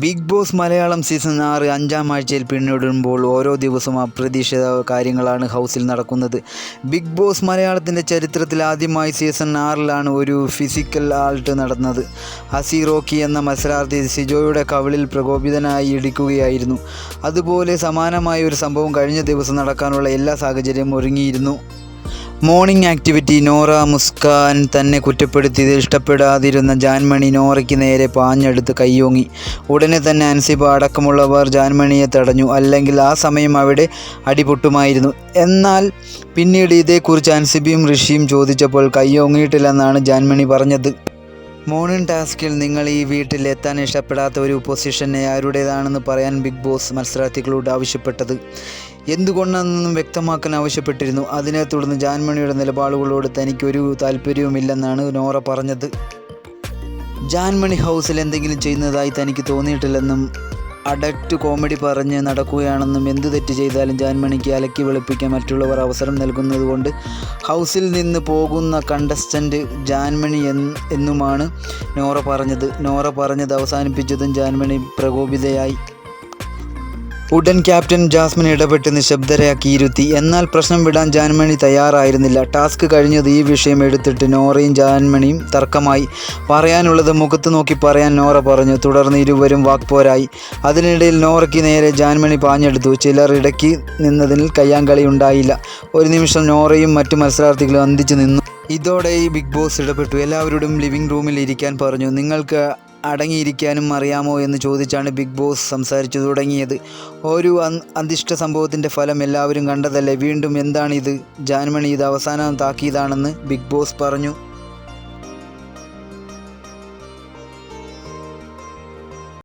Big boss Malayalam season ആറ് അഞ്ചാം ആഴ്ചയിൽ പിന്നിടുമ്പോൾ ഓരോ ദിവസവും അപ്രതീക്ഷിത കാര്യങ്ങളാണ് ഹൗസിൽ നടക്കുന്നത്. ബിഗ് ബോസ് മലയാളത്തിന്റെ ചരിത്രത്തിൽ ആദ്യമായി സീസൺ ആറിലാണ് ഒരു ഫിസിക്കൽ ആൾട്ട് നടന്നത്. ഹസി റോക്കി എന്ന മത്സരാർത്ഥി സിജോയുടെ കവിളിൽ പ്രകോപിതനായി ഇടിക്കുകയായിരുന്നു. അതുപോലെ സമാനമായ ഒരു സംഭവം കഴിഞ്ഞ ദിവസം നടക്കാനുള്ള എല്ലാ സാഹചര്യവും ഒരുങ്ങിയിരുന്നു. മോർണിംഗ് ആക്ടിവിറ്റി നോറ മുസ്കാൻ തന്നെ കുറ്റപ്പെടുത്തിയത് ഇഷ്ടപ്പെടാതിരുന്ന ജാൻമണി നോറയ്ക്ക് നേരെ പാഞ്ഞെടുത്ത് കയ്യോങ്ങി ഉടനെ തന്നെ അൻസിബ അടക്കമുള്ളവർ ജാൻമണിയെ തടഞ്ഞു. അല്ലെങ്കിൽ ആ സമയം അവിടെ അടിപൊട്ടുമായിരുന്നു. എന്നാൽ പിന്നീട് ഇതേക്കുറിച്ച് അൻസിബിയും ഋഷിയും ചോദിച്ചപ്പോൾ കയ്യോങ്ങിയിട്ടില്ലെന്നാണ് ജാൻമണി പറഞ്ഞത്. മോർണിംഗ് ടാസ്കിൽ നിങ്ങൾ ഈ വീട്ടിൽ എത്താൻ ഇഷ്ടപ്പെടാത്ത ഒരു പൊസിഷനെ ആരുടേതാണെന്ന് പറയാൻ ബിഗ് ബോസ് മത്സരാർത്ഥികളോട് ആവശ്യപ്പെട്ടത്. എന്തുകൊണ്ടാണെന്നും വ്യക്തമാക്കാൻ ആവശ്യപ്പെട്ടിരുന്നു. അതിനെ തുടർന്ന് ജാൻമണിയുടെ നിലപാടുകളോട് തനിക്കൊരു താല്പര്യവുമില്ലെന്നാണ് നോറ പറഞ്ഞത്. ജാൻമണി ഹൗസിൽ എന്തെങ്കിലും ചെയ്യുന്നതായി തനിക്ക് തോന്നിയിട്ടില്ലെന്നും അഡക്റ്റ് കോമഡി പറഞ്ഞ് നടക്കുകയാണെന്നും എന്ത് തെറ്റ് ചെയ്താലും ജാൻമണിക്ക് അലക്കി വെളുപ്പിക്കാൻ മറ്റുള്ളവർ അവസരം നൽകുന്നതുകൊണ്ട് ഹൗസിൽ നിന്ന് പോകുന്ന കണ്ടസ്റ്റന്റ് ജാൻമണി എന്ന് എന്നുമാണ് നോറ പറഞ്ഞത്. നോറ പറഞ്ഞത് അവസാനിപ്പിച്ചതും ജാൻമണി പ്രകോപിതയായി. ഉടൻ ക്യാപ്റ്റൻ ജാസ്മിൻ ഇടപെട്ട് നിശബ്ദരാക്കി ഇരുത്തി. എന്നാൽ പ്രശ്നം വിടാൻ ജാൻമണി തയ്യാറായിരുന്നില്ല. ടാസ്ക് കഴിഞ്ഞത് ഈ വിഷയം എടുത്തിട്ട് നോറയും ജാൻമണിയും തർക്കമായി. പറയാനുള്ളത് മുഖത്ത് നോക്കി പറയാൻ നോറ പറഞ്ഞു. തുടർന്ന് ഇരുവരും വാക്പോരായി. അതിനിടയിൽ നോറയ്ക്ക് നേരെ ജാൻമണി പാഞ്ഞെടുത്തു. ചിലർ ഇടയ്ക്ക് നിന്നതിൽ കയ്യാങ്കളി ഉണ്ടായില്ല. ഒരു നിമിഷം നോറയും മറ്റു മത്സരാർത്ഥികളും അന്തിച്ചു നിന്നു. ഇതോടെ ഈ ബിഗ് ബോസ് ഇടപെട്ടു. എല്ലാവരോടും ലിവിംഗ് റൂമിൽ ഇരിക്കാൻ പറഞ്ഞു. നിങ്ങൾക്ക് അടങ്ങിയിരിക്കാനും അറിയാമോ എന്ന് ചോദിച്ചാണ് ബിഗ് ബോസ് സംസാരിച്ചു തുടങ്ങിയത്. ഒരു അന്തിഷ്ട സംഭവത്തിന്റെ ഫലം എല്ലാവരും കണ്ടതല്ലേ? വീണ്ടും എന്താണിത് ജാൻമണി ഇത് അവസാനം താക്കിയതാണെന്ന് ബിഗ് ബോസ് പറഞ്ഞു.